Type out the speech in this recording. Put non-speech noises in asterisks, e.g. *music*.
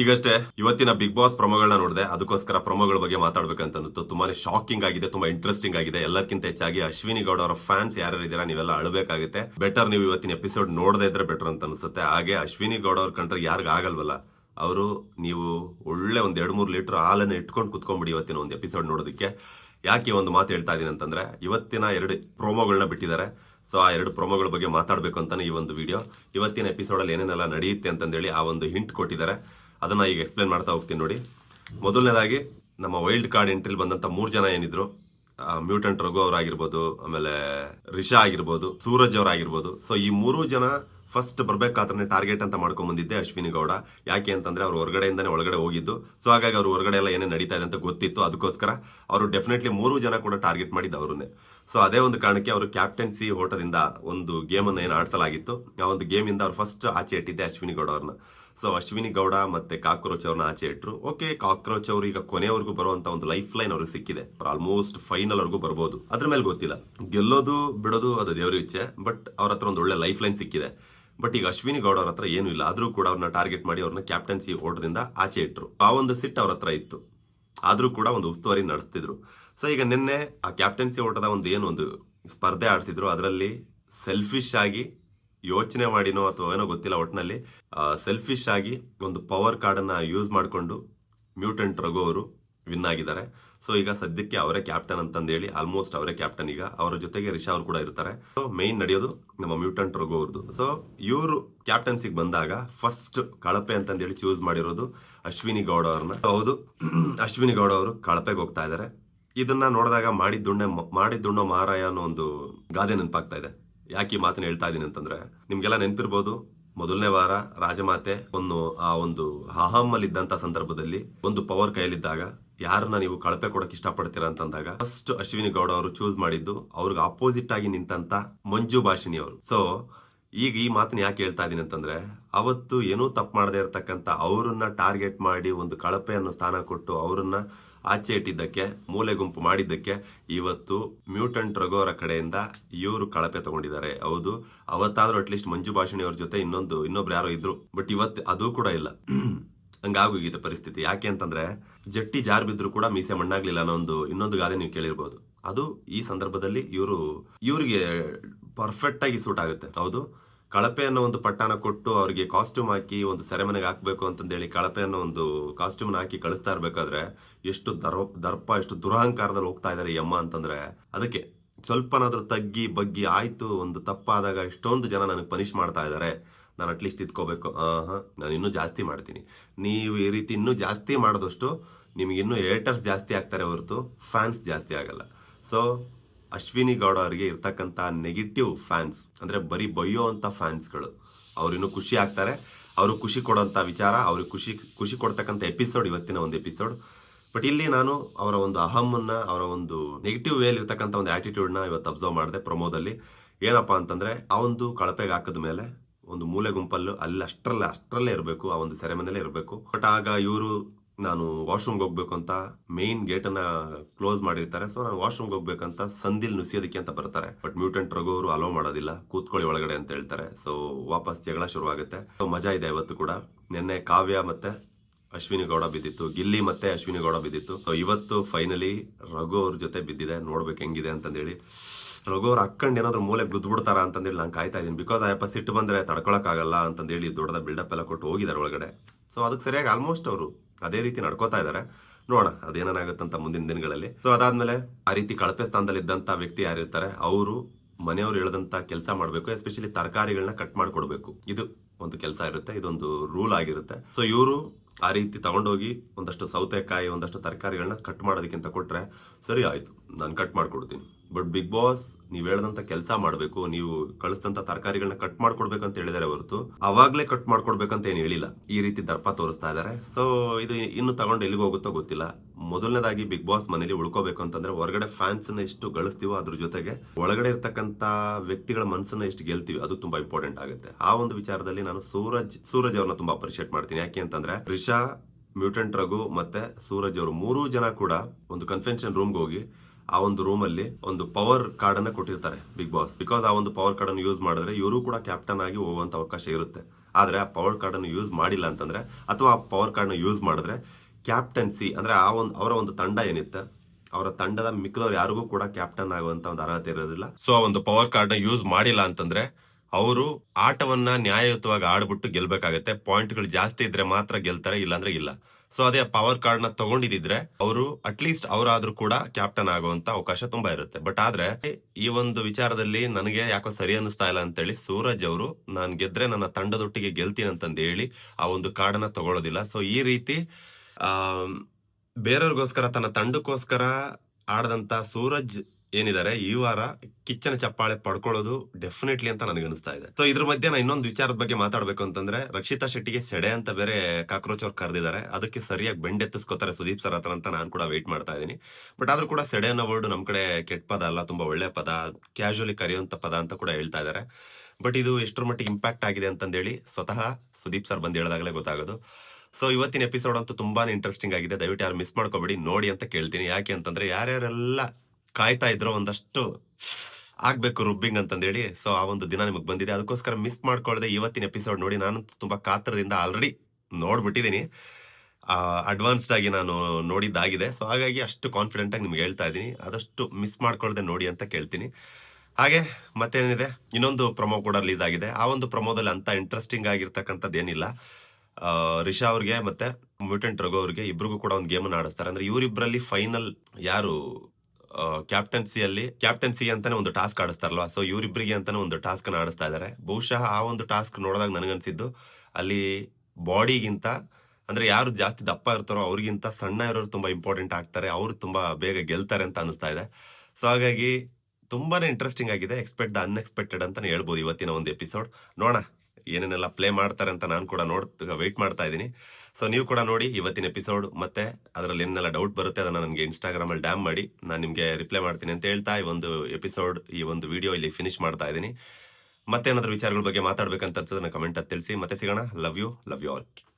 ಈಗಷ್ಟೇ ಇವತ್ತಿನ big boss ಪ್ರೊಮೋಗಳನ್ನ ನೋಡಿದೆ, ಅದಕ್ಕೋಸ್ಕರ ಪ್ರೊಮೋಗಳ ಬಗ್ಗೆ ಮಾತಾಡ್ಬೇಕಂತ ಅನ್ಸುತ್ತು ತುಂಬಾನೇ ಶಾಕಿಂಗ್ ಆಗಿದೆ, ತುಂಬಾ ಇಂಟ್ರೆಸ್ಟಿಂಗ್ ಆಗಿದೆ. ಎಲ್ಲಕ್ಕಿಂತ ಹೆಚ್ಚಾಗಿ ಅಶ್ವಿನಿ ಗೌಡ ಅವರ ಫ್ಯಾನ್ಸ್ ಯಾರು ಇದ್ದೀರಾ ನೀವೆಲ್ಲ ಅಳಬೇಕಾಗುತ್ತೆ. ಬೆಟರ್ ನೀವು ಇವತ್ತಿನ ಎಪಿಸೋಡ್ ನೋಡದೇ ಇದ್ರೆ ಬೆಟರ್ ಅಂತ ಅನ್ಸುತ್ತೆ ಹಾಗೆ ಅಶ್ವಿನಿ ಗೌಡ ಅವ್ರ ಕಂಡ್ರೆ ಯಾರಿಗೂ ಆಗಲ್ವಲ್ಲ, ಅವರು ನೀವು ಒಳ್ಳೆ ಒಂದ್ ಎರಡು ಮೂರು ಲೀಟರ್ ಹಾಲನ್ನು ಇಟ್ಕೊಂಡು ಕುತ್ಕೊಂಡ್ಬಿಡಿ ಇವತ್ತಿನ ಒಂದು ಎಪಿಸೋಡ್ ನೋಡೋದಕ್ಕೆ. ಯಾಕೆ ಒಂದು ಮಾತು ಹೇಳ್ತಾ ಇದೀನಿ ಅಂತಂದ್ರೆ, ಇವತ್ತಿನ ಎರಡು ಪ್ರೋಮೋಗಳನ್ನ ಬಿಟ್ಟಿದ್ದಾರೆ. ಸೊ ಆ ಎರಡು ಪ್ರೊಮೋಗಳ ಬಗ್ಗೆ ಮಾತಾಡಬೇಕು ಅಂತಾನೆ ಈ ಒಂದು ವಿಡಿಯೋ ಇವತ್ತಿನ ಎಪಿಸೋಡಲ್ಲಿ ಏನೇನೆಲ್ಲ ನಡೆಯುತ್ತೆ ಅಂತಂದೇಳಿ ಆ ಒಂದು ಹಿಂಟ್ ಕೊಟ್ಟಿದ್ದಾರೆ. ಅದನ್ನ ಈಗ ಎಕ್ಸ್ಪ್ಲೇನ್ ಮಾಡ್ತಾ ಹೋಗ್ತೀನಿ ನೋಡಿ. ಮೊದಲನೇದಾಗಿ ನಮ್ಮ ವೈಲ್ಡ್ ಕಾರ್ಡ್ ಎಂಟ್ರಿಲಿ ಬಂದಂತ ಮೂರು ಜನ ಏನಿದ್ರು ಮ್ಯೂಟೆಂಟ್ ರಘು ಅವರಾಗಿರ್ಬೋದು, ಆಮೇಲೆ ರಿಷಾ ಆಗಿರ್ಬೋದು, ಸೂರಜ್ ಅವರಾಗಿರ್ಬೋದು. ಸೊ ಈ ಮೂರು ಜನ ಫಸ್ಟ್ ಬರ್ಬೇಕಾದ್ರೆ ಟಾರ್ಗೆಟ್ ಅಂತ ಮಾಡ್ಕೊಂಡ್ ಬಂದಿದ್ದೆ ಅಶ್ವಿನಿ ಗೌಡ. ಯಾಕೆ ಅಂತಂದ್ರೆ ಅವ್ರು ಹೊರಗಡೆಯಿಂದಾನೆ ಒಳಗಡೆ ಹೋಗಿದ್ದು. ಸೊ ಹಾಗಾಗಿ ಅವ್ರು ಹೊರಗಡೆ ಎಲ್ಲ ಏನೇ ನಡೀತಾ ಇದೆ ಅಂತ ಗೊತ್ತಿತ್ತು. ಅದಕ್ಕೋಸ್ಕರ ಅವರು ಡೆಫಿನೆಟ್ಲಿ ಮೂರು ಜನ ಕೂಡ ಟಾರ್ಗೆಟ್ ಮಾಡಿದ್ದು ಅವ್ರನ್ನೇ. ಸೊ ಅದೇ ಒಂದು ಕಾರಣಕ್ಕೆ ಅವರು ಕ್ಯಾಪ್ಟನ್ಸಿ ಓಟದಿಂದ ಒಂದು ಗೇಮ್ ಅನ್ನ ಏನು ಆಡಿಸಲಾಗಿತ್ತು? ಆ ಒಂದು ಗೇಮಿಂದ ಅವ್ರು ಫಸ್ಟ್ ಆಚೆ ಇಟ್ಟಿದ್ದೆ ಅಶ್ವಿನಿ ಗೌಡ ಅವ್ರನ್ನ. ಸೊ ಅಶ್ವಿನಿ ಗೌಡ ಮತ್ತೆ ಕಾಕ್ರೋಚ್ ಅವ್ರನ್ನ ಆಚೆ ಇಟ್ರು. ಓಕೆ ಕಾಕ್ರೋಚ್ ಅವರು ಈಗ ಕೊನೆವರೆಗೂ ಬರುವಂತ ಒಂದು ಲೈಫ್ ಲೈನ್ ಅವ್ರಿಗೆ ಸಿಕ್ಕಿದೆ. ಆಲ್ಮೋಸ್ಟ್ ಫೈನಲ್ ವರ್ಗೂ ಬರ್ಬೋದು. ಅದ್ರ ಮೇಲೆ ಗೊತ್ತಿಲ್ಲ. ಗೆಲ್ಲೋದು, ಬಿಡೋದು ಅದು ದೇವ್ರ ಇಚ್ಛೆ ಬಟ್ ಅವ್ರ ಹತ್ರ ಒಂದು ಒಳ್ಳೆ ಲೈಫ್ ಲೈನ್ ಸಿಕ್ಕಿದೆ. ಬಟ್ ಈಗ ಅಶ್ವಿನಿ ಗೌಡ ಅವ್ರ ಹತ್ರ ಏನು ಇಲ್ಲ. ಆದ್ರೂ ಕೂಡ ಅವ್ರನ್ನ ಟಾರ್ಗೆಟ್ ಮಾಡಿ ಅವ್ರನ್ನ ಕ್ಯಾಪ್ಟನ್ಸಿ ಓಟದಿಂದ ಆಚೆ ಇಟ್ರು. ಆ ಒಂದು ಸಿಟ್ ಅವ್ರ ಹತ್ರ ಇತ್ತು. ಆದ್ರೂ ಕೂಡ ಒಂದು ಉಸ್ತುವಾರಿ ನಡೆಸ್ತಿದ್ರು. ಸೊ ಈಗ ನಿನ್ನೆ ಆ ಕ್ಯಾಪ್ಟನ್ಸಿ ಓಟದ ಒಂದು ಏನು ಒಂದು ಸ್ಪರ್ಧೆ ಆಡಿಸಿದ್ರು. ಅದರಲ್ಲಿ ಸೆಲ್ಫಿಶ್ ಆಗಿ ಯೋಚನೆ ಮಾಡಿನೋ ಅಥವಾ ಏನೋ ಗೊತ್ತಿಲ್ಲ ಒಟ್ಟಿನಲ್ಲಿ ಸೆಲ್ಫಿಶ್ ಆಗಿ ಒಂದು ಪವರ್ ಕಾರ್ಡ್ ಅನ್ನ ಯೂಸ್ ಮಾಡಿಕೊಂಡು ಮ್ಯೂಟೆಂಟ್ ರಘು ಅವರು ವಿನ್ ಆಗಿದ್ದಾರೆ. ಸೊ ಈಗ ಸದ್ಯಕ್ಕೆ ಅವರೇ ಕ್ಯಾಪ್ಟನ್ ಅಂತಂದೇಳಿ ಆಲ್ಮೋಸ್ಟ್ ಅವರೇ ಕ್ಯಾಪ್ಟನ್ ಈಗ. ಅವರ ಜೊತೆಗೆ ರಿಷಾ ಅವರು ಕೂಡ ಇರ್ತಾರೆ. ಸೊ ಮೈನ್ ನಡೆಯೋದು ನಮ್ಮ ಮ್ಯೂಟೆಂಟ್ ರಘು ಅವ್ರದ್ದು. ಸೊ ಇವರು ಕ್ಯಾಪ್ಟನ್ಸಿಗೆ ಬಂದಾಗ ಫಸ್ಟ್ ಕಳಪೆ ಅಂತಂದೇಳಿ ಚೂಸ್ ಮಾಡಿರೋದು ಅಶ್ವಿನಿ ಗೌಡ ಅವ್ರನ್ನ. ಹೌದು, *clears throat* ಅಶ್ವಿನಿ ಗೌಡ ಅವರು ಕಳಪೆಗೆ ಹೋಗ್ತಾ ಇದ್ದಾರೆ. ಇದನ್ನ ನೋಡಿದಾಗ ಮಾಡಿದ್ದುಣ್ಣೆ ಮಾಡಿದ್ದುಣ್ಣೋ ಮಾರಾಯ ಅನ್ನೋ ಒಂದು ಗಾದೆ ನೆನಪಾಗ್ತಾ ಇದೆ. ಯಾಕೆ ಈ ಮಾತನ್ನ ಹೇಳ್ತಾ ಇದ್ದೀನಿ ಅಂತಂದ್ರೆ, ನಿಮ್ಗೆಲ್ಲ ನೆನಪಿರ್ಬೋದು, ಮೊದಲನೇ ವಾರ ರಾಜಮಾತೆ ಒಂದು, ಆ ಒಂದು ಅಹಂ ಅಲ್ಲಿ ಇದ್ದಂತ ಸಂದರ್ಭದಲ್ಲಿ ಒಂದು ಪವರ್ ಕೈಯಲ್ಲಿದ್ದಾಗ, ಯಾರನ್ನ ನೀವು ಕಳಪೆ ಕೊಡಕ್ ಇಷ್ಟಪಡ್ತೀರಾ ಅಂತಂದಾಗ ಫಸ್ಟ್ ಅಶ್ವಿನಿ ಗೌಡ ಅವರು ಚೂಸ್ ಮಾಡಿದ್ದು ಅವ್ರಿಗೆ ಅಪೋಸಿಟ್ ಆಗಿ ನಿಂತಂತ ಮಂಜು ಭಾಷಿಣಿ ಅವರು ಸೊ ಈಗ ಈ ಮಾತನ್ನ ಯಾಕೆ ಹೇಳ್ತಾ ಇದ್ದೀನಿ ಅಂತಂದ್ರೆ ಅವತ್ತು ಏನೂ ತಪ್ಪು ಮಾಡದೇ ಇರತಕ್ಕಂತ ಅವರನ್ನ ಟಾರ್ಗೆಟ್ ಮಾಡಿ ಒಂದು ಕಳಪೆಯನ್ನು ಸ್ಥಾನ ಕೊಟ್ಟು ಅವರನ್ನ ಆಚೆ ಇಟ್ಟಿದ್ದಕ್ಕೆ, ಮೂಲೆ ಗುಂಪು ಮಾಡಿದ್ದಕ್ಕೆ ಇವತ್ತು ಮ್ಯೂಟೆಂಟ್ ರಘು ಅವರ ಕಡೆಯಿಂದ ಇವರು ಕಳಪೆ ತಗೊಂಡಿದ್ದಾರೆ. ಹೌದು, ಅವತ್ತಾದ್ರೂ ಅಟ್ಲೀಸ್ಟ್ ಮಂಜು ಭಾಷಿಣಿ ಅವ್ರ ಜೊತೆ ಇನ್ನೊಂದು, ಇನ್ನೊಬ್ರು ಯಾರೋ ಇದ್ರು. ಬಟ್ ಇವತ್ತು ಅದು ಕೂಡ ಇಲ್ಲ. *clears throat* ಹಂಗಾಗೋಗಿದೆ ಪರಿಸ್ಥಿತಿ. ಯಾಕೆ ಅಂತಂದ್ರೆ ಜಟ್ಟಿ ಜಾರ್ ಬಿದ್ರು ಕೂಡ ಮೀಸೆ ಮಣ್ಣಾಗ್ಲಿಲ್ಲ ಅನ್ನೋ ಒಂದು, ಇನ್ನೊಂದು ಗಾದೆ ನೀವು ಕೇಳಿರ್ಬೋದು. ಅದು ಈ ಸಂದರ್ಭದಲ್ಲಿ ಇವರು, ಇವರಿಗೆ ಪರ್ಫೆಕ್ಟ್ ಆಗಿ ಸೂಟ್ ಆಗುತ್ತೆ. ಹೌದು ಕಳಪೆ ಅನ್ನೋ ಒಂದು ಪಟ್ಟಾನ ಕೊಟ್ಟು ಅವರಿಗೆ ಕಾಸ್ಟ್ಯೂಮ್ ಹಾಕಿ ಒಂದು ಸೆರೆಮನೆಗೆ ಹಾಕ್ಬೇಕು ಅಂತಂದೇಳಿ ಕಳಪೆ ಅನ್ನೋ ಒಂದು ಕಾಸ್ಟ್ಯೂಮ್ ಹಾಕಿ ಕಳಿಸ್ತಾ ಇರಬೇಕಾದ್ರೆ ಎಷ್ಟು ದರ್ವ, ದರ್ಪ, ಎಷ್ಟು ದುರಹಂಕಾರದಲ್ಲಿ ಹೋಗ್ತಾ ಇದ್ದಾರೆ ಯಮ್ಮ ಅಂತಂದ್ರೆ ಅದಕ್ಕೆ ಸ್ವಲ್ಪನಾದ್ರೂ ತಗ್ಗಿ, ಬಗ್ಗಿ ಆಯ್ತು, ಒಂದು ತಪ್ಪಾದಾಗ ಎಷ್ಟೊಂದು ಜನ ನನಗೆ ಪನಿಷ್ ಮಾಡ್ತಾ ಇದ್ದಾರೆ ನಾನು ಅಟ್ಲೀಸ್ಟ್ ತಿದ್ಕೋಬೇಕು ಹಾಂ ನಾನು ಇನ್ನೂ ಜಾಸ್ತಿ ಮಾಡ್ತೀನಿ. ನೀವು ಈ ರೀತಿ ಇನ್ನೂ ಜಾಸ್ತಿ ಮಾಡಿದಷ್ಟು ನಿಮ್ಗೆ ಇನ್ನೂ ಏಟರ್ಸ್ ಜಾಸ್ತಿ ಆಗ್ತಾರೆ ಹೊರತು ಫ್ಯಾನ್ಸ್ ಜಾಸ್ತಿ ಆಗಲ್ಲ. ಸೊ ಅಶ್ವಿನಿ ಗೌಡ ಅವರಿಗೆ ಇರ್ತಕ್ಕಂಥ ನೆಗೆಟಿವ್ ಫ್ಯಾನ್ಸ್ ಅಂದರೆ ಬರೀ ಬೈಯೋ ಅಂತ ಫ್ಯಾನ್ಸ್ಗಳು ಅವರಿನ್ನೂ ಖುಷಿ ಆಗ್ತಾರೆ. ಅವರು ಖುಷಿ ಕೊಡೋಂಥ ವಿಚಾರ ಅವ್ರಿಗೆ ಖುಷಿ ಖುಷಿ ಕೊಡ್ತಕ್ಕಂಥ ಎಪಿಸೋಡ್ ಇವತ್ತಿನ ಒಂದು ಎಪಿಸೋಡ್ ಬಟ್ ಇಲ್ಲಿ ನಾನು ಅವರ ಒಂದು ಅಹಮ್ಮನ್ನ, ಅವರ ಒಂದು ನೆಗೆಟಿವ್ ವೇಲ್ ಇರ್ತಕ್ಕಂಥ ಒಂದು ಆ್ಯಟಿಟ್ಯೂಡ್ನ ಇವತ್ತು ಅಬ್ಸರ್ವ್ ಮಾಡಿದೆ ಪ್ರೊಮೋದಲ್ಲಿ ಏನಪ್ಪ ಅಂತಂದರೆ, ಆ ಒಂದು ಕಳಪೆಗೆ ಹಾಕಿದ ಮೇಲೆ ಒಂದು ಮೂಲೆ ಗುಂಪಲ್ಲು ಅಲ್ಲಿ ಅಷ್ಟರಲ್ಲೇ ಅಷ್ಟರಲ್ಲೇ ಇರಬೇಕು, ಆ ಒಂದು ಸೆರೆಮನೆಯಲ್ಲೇ ಇರಬೇಕು. ಬಟ್ ಆಗ ಇವರು ನಾನು ವಾಶ್ರೂಮ್ಗೆ ಹೋಗ್ಬೇಕು ಅಂತ ಮೇನ್ ಗೇಟನ್ನು ಕ್ಲೋಸ್ ಮಾಡಿರ್ತಾರೆ. ಸೊ ನಾನು ವಾಶ್ರೂಮ್ಗೆ ಹೋಗ್ಬೇಕಂತ ಸಂದಿಲ್ ನುಸಿಯೋದಕ್ಕೆ ಅಂತ ಬರ್ತಾರೆ. ಬಟ್ ಮ್ಯೂಟೆಂಟ್ ರಘು ಅವರು ಅಲೋ ಮಾಡೋದಿಲ್ಲ. ಕೂತ್ಕೊಳ್ಳಿ ಒಳಗಡೆ ಅಂತ ಹೇಳ್ತಾರೆ. ಸೊ ವಾಪಸ್ ಜಗಳ ಶುರುವಾಗುತ್ತೆ. ಸೊ ಮಜಾ ಇದೆ ಇವತ್ತು ಕೂಡ. ನಿನ್ನೆ ಕಾವ್ಯ ಮತ್ತೆ ಅಶ್ವಿನಿ ಗೌಡ ಬಿದ್ದಿತ್ತು. ಗಿಲ್ಲಿ ಮತ್ತೆ ಅಶ್ವಿನಿ ಗೌಡ ಬಿದ್ದಿತ್ತು. ಸೊ ಇವತ್ತು ಫೈನಲಿ ರಘು ಅವ್ರ ಜೊತೆ ಬಿದ್ದಿದೆ. ನೋಡ್ಬೇಕು ಹೆಂಗಿದೆ ಅಂತಂದೇಳಿ. ರಘು ಅವ್ರು ಹಾಕೊಂಡು ಏನಾದ್ರು ಮೂಲೆ ಬಿಡ್ತಾರ ಅಂತಂದೇಳಿ ನಾನು ಕಾಯ್ತಾ ಇದ್ದೀನಿ. ಬಿಕಾಸ್ ಅಯ್ಯಪ್ಪ ಸಿಟ್ಟು ಬಂದ್ರೆ ತಡ್ಕೊಳಕ್ಕಾಗಲ್ಲ ಅಂತಂದೇಳಿ ದೊಡ್ಡದ ಬಿಲ್ಡಪ್ ಎಲ್ಲ ಕೊಟ್ಟು ಹೋಗಿದ್ದಾರೆ ಒಳಗಡೆ. ಸೊ ಅದಕ್ಕೆ ಸರಿಯಾಗಿ ಆಲ್ಮೋಸ್ಟ್ ಅವರು ಅದೇ ರೀತಿ ನಡ್ಕೋತಾ ಇದ್ದಾರೆ. ನೋಡೋಣ ಅದೇನಾಗುತ್ತಂತ ಮುಂದಿನ ದಿನಗಳಲ್ಲಿ. ಸೊ ಅದಾದ್ಮೇಲೆ ಆ ರೀತಿ ಕಳಪೆ ಸ್ಥಾನದಲ್ಲಿ ಇದ್ದಂತ ವ್ಯಕ್ತಿ ಯಾರಿರ್ತಾರೆ ಅವರು ಮನೆಯವರು ಹೇಳದಂತ ಕೆಲಸ ಮಾಡಬೇಕು ಎಸ್ಪೆಷಲಿ ತರಕಾರಿಗಳನ್ನ ಕಟ್ ಮಾಡಿಕೊಡ್ಬೇಕು. ಇದು ಒಂದು ಕೆಲಸ ಇರುತ್ತೆ, ಇದೊಂದು ರೂಲ್ ಆಗಿರುತ್ತೆ. ಸೊ ಇವರು ಆ ರೀತಿ ತಗೊಂಡೋಗಿ ಒಂದಷ್ಟು ಸೌತೆಕಾಯಿ, ಒಂದಷ್ಟು ತರಕಾರಿಗಳನ್ನ ಕಟ್ ಮಾಡೋದಕ್ಕಿಂತ ಕೊಟ್ಟರೆ ಸರಿ ಆಯಿತು, ನಾನು ಕಟ್ ಮಾಡ್ಕೊಡ್ತೀನಿ. ಬಟ್ ಬಿಗ್ ಬಾಸ್ ನೀವು ಹೇಳ್ದಂತ ಕೆಲಸ ಮಾಡಬೇಕು, ನೀವು ಕಳಿಸಿದಂತ ತರಕಾರಿಗಳನ್ನ ಕಟ್ ಮಾಡ್ಕೊಡ್ಬೇಕಂತ ಹೇಳಿದಾರೆ ಹೊರತು, ಅವಾಗಲೇ ಕಟ್ ಮಾಡ್ಕೊಡ್ಬೇಕಂತ ಏನು ಹೇಳಿಲ್ಲ. ಈ ರೀತಿ ದರ್ಪ ತೋರಿಸ್ತಾ ಇದ್ದಾರೆ ಸೊ ಇದು ಇನ್ನು ತಗೊಂಡು ಎಲ್ಲಿಗೆ ಹೋಗುತ್ತೋ ಗೊತ್ತಿಲ್ಲ. ಮೊದಲನೇದಾಗಿ ಬಿಗ್ ಬಾಸ್ ಮನೇಲಿ ಉಳ್ಕೋಬೇಕು ಅಂತಂದ್ರೆ ಹೊರಗಡೆ ಫ್ಯಾನ್ಸ್ನ ಎಷ್ಟು ಗಳಿಸ್ತೀವೋ ಅದ್ರ ಜೊತೆಗೆ ಒಳಗಡೆ ಇರ್ತಕ್ಕಂತ ವ್ಯಕ್ತಿಗಳ ಮನಸ್ಸನ್ನ ಎಷ್ಟು ಗೆಲ್ತೀವಿ, ಅದು ತುಂಬಾ ಇಂಪಾರ್ಟೆಂಟ್ ಆಗುತ್ತೆ. ಆ ಒಂದು ವಿಚಾರದಲ್ಲಿ ನಾನು ಸೂರಜ್ ಸೂರಜ್ ಅವ್ರನ್ನ ತುಂಬಾ ಅಪ್ರಿಶಿಯೇಟ್ ಮಾಡ್ತೀನಿ. ಯಾಕೆ ಅಂತಂದ್ರೆ ರಿಷಾ ಮ್ಯೂಟೆಂಟ್ ರಘು ಮತ್ತೆ ಸೂರಜ್ ಅವರು ಮೂರೂ ಜನ ಕೂಡ ಒಂದು ಕನ್ಫೆನ್ಷನ್ ರೂಮ್ಗೆ ಹೋಗಿ ಆ ಒಂದು ರೂಮ್ ಅಲ್ಲಿ ಒಂದು ಪವರ್ ಕಾರ್ಡ್ ಅನ್ನ ಕೊಟ್ಟಿರ್ತಾರೆ ಬಿಗ್ ಬಾಸ್ ಬಿಕಾಸ್ ಆ ಒಂದು ಪವರ್ ಕಾರ್ಡ್ ಅನ್ನು ಯೂಸ್ ಮಾಡಿದ್ರೆ ಇವರು ಕೂಡ ಕ್ಯಾಪ್ಟನ್ ಆಗಿ ಹೋಗುವಂತ ಅವಕಾಶ ಇರುತ್ತೆ. ಆದ್ರೆ ಆ ಪವರ್ ಕಾರ್ಡ್ ಅನ್ನು ಯೂಸ್ ಮಾಡಿಲ್ಲ ಅಂತಂದ್ರೆ ಅಥವಾ ಆ ಪವರ್ ಕಾರ್ಡ್ನ ಯೂಸ್ ಮಾಡಿದ್ರೆ ಕ್ಯಾಪ್ಟನ್ಸಿ ಅಂದ್ರೆ ಆ ಒಂದು ಅವರ ಒಂದು ತಂಡ ಏನಿತ್ತು? ಅವರ ತಂಡದ ಮಿಕ್ಕದವ್ರು ಯಾರಿಗೂ ಕೂಡ ಕ್ಯಾಪ್ಟನ್ ಆಗುವಂತ ಒಂದು ಅರ್ಹತೆ ಇರೋದಿಲ್ಲ. ಸೊ ಆ ಒಂದು ಪವರ್ ಕಾರ್ಡ್ನ ಯೂಸ್ ಮಾಡಿಲ್ಲ ಅಂತಂದ್ರೆ ಅವರು ಆಟವನ್ನ ನ್ಯಾಯಯುತವಾಗಿ ಆಡ್ಬಿಟ್ಟು ಗೆಲ್ಬೇಕಾಗತ್ತೆ. ಪಾಯಿಂಟ್ಗಳು ಜಾಸ್ತಿ ಇದ್ರೆ ಮಾತ್ರ ಗೆಲ್ತಾರೆ, ಇಲ್ಲಾಂದ್ರೆ ಇಲ್ಲ. ಸೊ ಅದೇ ಪವರ್ ಕಾರ್ಡ್ನ ತಗೊಂಡಿದ್ರೆ ಅವರು ಅಟ್ಲೀಸ್ಟ್ ಅವರಾದ್ರೂ ಕೂಡ ಕ್ಯಾಪ್ಟನ್ ಆಗುವಂತ ಅವಕಾಶ ತುಂಬಾ ಇರುತ್ತೆ. ಬಟ್ ಆದ್ರೆ ಈ ಒಂದು ವಿಚಾರದಲ್ಲಿ ನನಗೆ ಯಾಕೋ ಸರಿ ಅನಿಸ್ತಾ ಇಲ್ಲ ಅಂತೇಳಿ ಸೂರಜ್ ಅವರು ನಾನು ಗೆದ್ರೆ ನನ್ನ ತಂಡದೊಟ್ಟಿಗೆ ಗೆಲ್ತೀನಿ ಅಂತಂದು ಹೇಳಿ ಆ ಒಂದು ಕಾರ್ಡ್ನ ತಗೊಳ್ಳೋದಿಲ್ಲ ಸೊ ಈ ರೀತಿ ಬೇರೆಯವ್ರಿಗೋಸ್ಕರ ತನ್ನ ತಂಡಕ್ಕೋಸ್ಕರ ಆಡದಂತ ಸೂರಜ್ ಏನಿದ್ದಾರೆ, ಈ ವಾರ ಕಿಚ್ಚನ ಚಪ್ಪಾಳೆ ಪಡ್ಕೊಳ್ಳೋದು ಡೆಫಿನೆಟ್ಲಿ ಅಂತ ನನಗೆ ಅನಿಸ್ತಾ ಇದೆ. ಸೊ ಇದ್ರ ಮಧ್ಯೆ ನಾನು ಇನ್ನೊಂದು ವಿಚಾರದ ಬಗ್ಗೆ ಮಾತಾಡ್ಬೇಕು ಅಂತಂದ್ರೆ, ರಕ್ಷಿತಾ ಶೆಟ್ಟಿಗೆ ಸೆಡೆ ಅಂತ ಬೇರೆ ಕಾಕ್ರೋಚ್ ಅವ್ರು ಕರೆದಿದ್ದಾರೆ. ಅದಕ್ಕೆ ಸರಿಯಾಗಿ ಬೆಂಡೆತ್ತಿಸ್ಕೋತಾರೆ ಸುದೀಪ್ ಸರ್ ಹತ್ರ ಅಂತ ನಾನು ಕೂಡ ವೇಟ್ ಮಾಡ್ತಾ ಇದ್ದೀನಿ. ಬಟ್ ಆದ್ರೂ ಕೂಡ ಸೆಡೆ ಅನ್ನೋ ವರ್ಡ್ ನಮ್ಮ ಕಡೆ ಕೆಟ್ಟ ಪದ ಅಲ್ಲ, ತುಂಬಾ ಒಳ್ಳೆ ಪದ ಕ್ಯಾಶುವಲಿ ಕರೆಯುವಂತ ಪದ ಅಂತ ಕೂಡ ಹೇಳ್ತಾ ಇದ್ದಾರೆ. ಬಟ್ ಇದು ಎಷ್ಟರ ಮಟ್ಟಿಗೆ ಇಂಪ್ಯಾಕ್ಟ್ ಆಗಿದೆ ಅಂತಂದೇಳಿ ಸ್ವತಃ ಸುದೀಪ್ ಸರ್ ಬಂದು ಹೇಳಿದಾಗಲೇ ಗೊತ್ತಾಗೋದು. ಸೊ ಇವತ್ತಿನ ಎಪಿಸೋಡ್ ಅಂತೂ ತುಂಬಾ ಇಂಟ್ರೆಸ್ಟಿಂಗ್ ಆಗಿದೆ. ದಯವಿಟ್ಟು ಯಾರು ಮಿಸ್ ಮಾಡ್ಕೋಬೇಡಿ, ನೋಡಿ ಅಂತ ಕೇಳ್ತೀನಿ. ಯಾಕೆ ಅಂತಂದ್ರೆ, ಯಾರ್ಯಾರೆಲ್ಲ ಕಾಯ್ತಾ ಇದ್ರೋ ಒಂದಷ್ಟು ಆಗ್ಬೇಕು ರುಬ್ಬಿಂಗ್ ಅಂತಂದೇಳಿ. ಸೊ ಆ ಒಂದು ದಿನ ನಿಮಗೆ ಬಂದಿದೆ. ಅದಕ್ಕೋಸ್ಕರ ಮಿಸ್ ಮಾಡ್ಕೊಳ್ಳದೆ ಇವತ್ತಿನ ಎಪಿಸೋಡ್ ನೋಡಿ ನಾನು ತುಂಬಾ ಕಾತರದಿಂದ ಆಲ್ರೆಡಿ ನೋಡ್ಬಿಟ್ಟಿದ್ದೀನಿ ಅಡ್ವಾನ್ಸ್ಡ್ ಆಗಿ ನಾನು ನೋಡಿದ್ದಾಗಿದೆ. ಸೊ ಹಾಗಾಗಿ ಅಷ್ಟು ಕಾನ್ಫಿಡೆಂಟ್ ಆಗಿ ನಿಮ್ಗೆ ಹೇಳ್ತಾ ಇದ್ದೀನಿ. ಆದಷ್ಟು ಮಿಸ್ ಮಾಡ್ಕೊಳ್ಳದೆ ನೋಡಿ ಅಂತ ಕೇಳ್ತೀನಿ. ಹಾಗೆ ಮತ್ತೇನಿದೆ? ಇನ್ನೊಂದು ಪ್ರೊಮೋ ಕೂಡ ರಿಲೀಸ್ ಆಗಿದೆ. ಆ ಒಂದು ಪ್ರೊಮೋದಲ್ಲಿ ಅಂತ ಇಂಟ್ರೆಸ್ಟಿಂಗ್ ಆಗಿರ್ತಕ್ಕಂಥದ್ದು ಏನಿಲ್ಲ. ರಿಷಾ ಅವ್ರಿಗೆ ಮತ್ತೆ ಮ್ಯೂಟೆಂಟ್ ರಘು ಅವ್ರಿಗೆ ಇಬ್ರಿಗೂ ಕೂಡ ಒಂದು ಗೇಮ್ ಆಡಿಸ್ತಾರೆ. ಅಂದ್ರೆ ಇವರಿಬ್ಬರಲ್ಲಿ ಫೈನಲ್ ಯಾರು ಕ್ಯಾಪ್ಟನ್ಸಿಯಲ್ಲಿ ಕ್ಯಾಪ್ಟನ್ಸಿ ಅಂತಾನೆ ಒಂದು ಟಾಸ್ಕ್ ಆಡಿಸ್ತಾರಲ್ವಾ? ಸೊ ಇವರಿಬ್ಬರಿಗೆ ಅಂತಾನೆ ಒಂದು ಟಾಸ್ಕ್ ಆಡಿಸ್ತಾ ಇದ್ದಾರೆ ಬಹುಶಃ ಆ ಒಂದು ಟಾಸ್ಕ್ ನೋಡಿದಾಗ ನನಗನ್ಸಿದ್ದು, ಅಲ್ಲಿ ಬಾಡಿಗಿಂತ ಅಂದ್ರೆ ಯಾರು ಜಾಸ್ತಿ ದಪ್ಪ ಇರ್ತಾರೋ ಅವ್ರಿಗಿಂತ ಸಣ್ಣ ಇರೋರು ತುಂಬಾ ಇಂಪಾರ್ಟೆಂಟ್ ಆಗ್ತಾರೆ. ಅವರು ತುಂಬಾ ಬೇಗ ಗೆಲ್ತಾರೆ ಅಂತ ಅನಿಸ್ತಾ ಇದೆ. ಸೊ ಹಾಗಾಗಿ ತುಂಬಾನೇ ಇಂಟ್ರೆಸ್ಟಿಂಗ್ ಆಗಿದೆ. ಎಕ್ಸ್ಪೆಕ್ಟ್ ದ ಅನ್ಎಕ್ಸ್ಪೆಕ್ಟೆಡ್ ಅಂತಾನೆ ಹೇಳ್ಬೋದು ಇವತ್ತಿನ ಒಂದು ಎಪಿಸೋಡ್ ನೋಡೋಣ ಏನೇನೆಲ್ಲ ಪ್ಲೇ ಮಾಡ್ತಾರೆ ಅಂತ ನಾನು ಕೂಡ ನೋಡ್ ವೆಯ್ಟ್ ಮಾಡ್ತಾ ಇದ್ದೀನಿ. ಸೊ ನೀವು ಕೂಡ ನೋಡಿ ಇವತ್ತಿನ ಎಪಿಸೋಡ್ ಮತ್ತೆ ಅದರಲ್ಲಿ ಏನೆಲ್ಲ ಡೌಟ್ ಬರುತ್ತೆ ಅದನ್ನ ನನಗೆ ಇನ್ಸ್ಟಾಗ್ರಾಮ್ ಅಲ್ಲಿ ಡ್ಯಾಮ್ ಮಾಡಿ. ನಾನು ನಿಮಗೆ ರಿಪ್ಲೈ ಮಾಡ್ತೀನಿ ಅಂತ ಹೇಳ್ತಾ ಈ ಒಂದು ಎಪಿಸೋಡ್ ಈ ಒಂದು ವಿಡಿಯೋ ಇಲ್ಲಿ ಫಿನಿಶ್ ಮಾಡ್ತಾ ಇದ್ದೀನಿ. ಮತ್ತೆ ಏನಾದರೂ ವಿಚಾರಗಳ ಬಗ್ಗೆ ಮಾತಾಡ್ಬೇಕಂತ ಅನ್ಸೋದನ್ನ ಕಮೆಂಟ್ ತಿಳಿಸಿ. ಮತ್ತೆ ಸಿಗೋಣ. Love you love you all